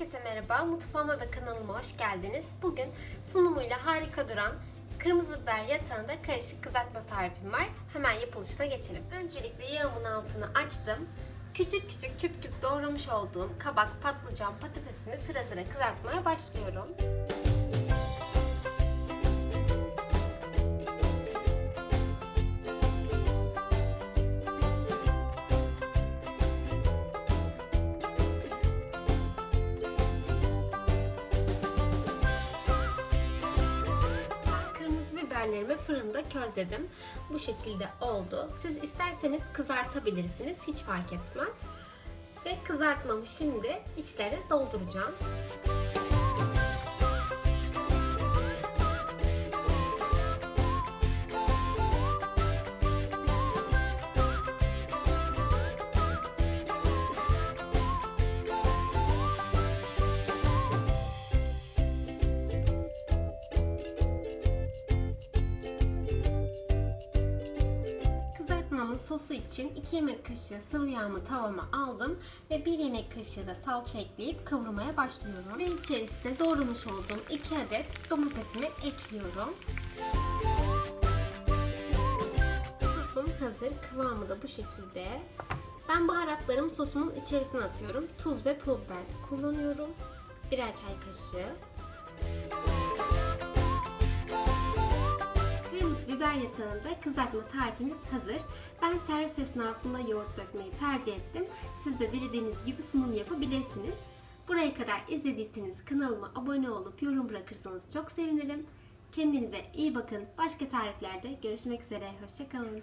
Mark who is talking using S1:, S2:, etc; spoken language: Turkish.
S1: merhaba. Mutfağıma ve kanalıma hoş geldiniz. Bugün sunumuyla harika duran kırmızı biber yatağında karışık kızartma tarifim var. Hemen yapılışına geçelim. Öncelikle yağımın altını açtım. Küçük küçük küp küp doğramış olduğum kabak, patlıcan, patatesini sıra sıra kızartmaya başlıyorum. Biberlerimi fırında közledim. Bu şekilde oldu. Siz isterseniz kızartabilirsiniz. Hiç fark etmez. Ve kızartmamı şimdi içlerine dolduracağım. Sosu için 2 yemek kaşığı sıvı yağımı tavama aldım ve 1 yemek kaşığı da salça ekleyip kavurmaya başlıyorum. Ve içerisine doğramış olduğum 2 adet domatesimi ekliyorum. Sosum hazır. Kıvamı da bu şekilde. Ben baharatlarımı sosumun içerisine atıyorum. Tuz ve pul biber kullanıyorum. Birer çay kaşığı. Biber yatağında kızartma tarifimiz hazır. Ben servis esnasında yoğurt dökmeyi tercih ettim. Siz de dilediğiniz gibi sunum yapabilirsiniz. Buraya kadar izlediyseniz kanalıma abone olup yorum bırakırsanız çok sevinirim. Kendinize iyi bakın. Başka tariflerde görüşmek üzere. Hoşçakalın.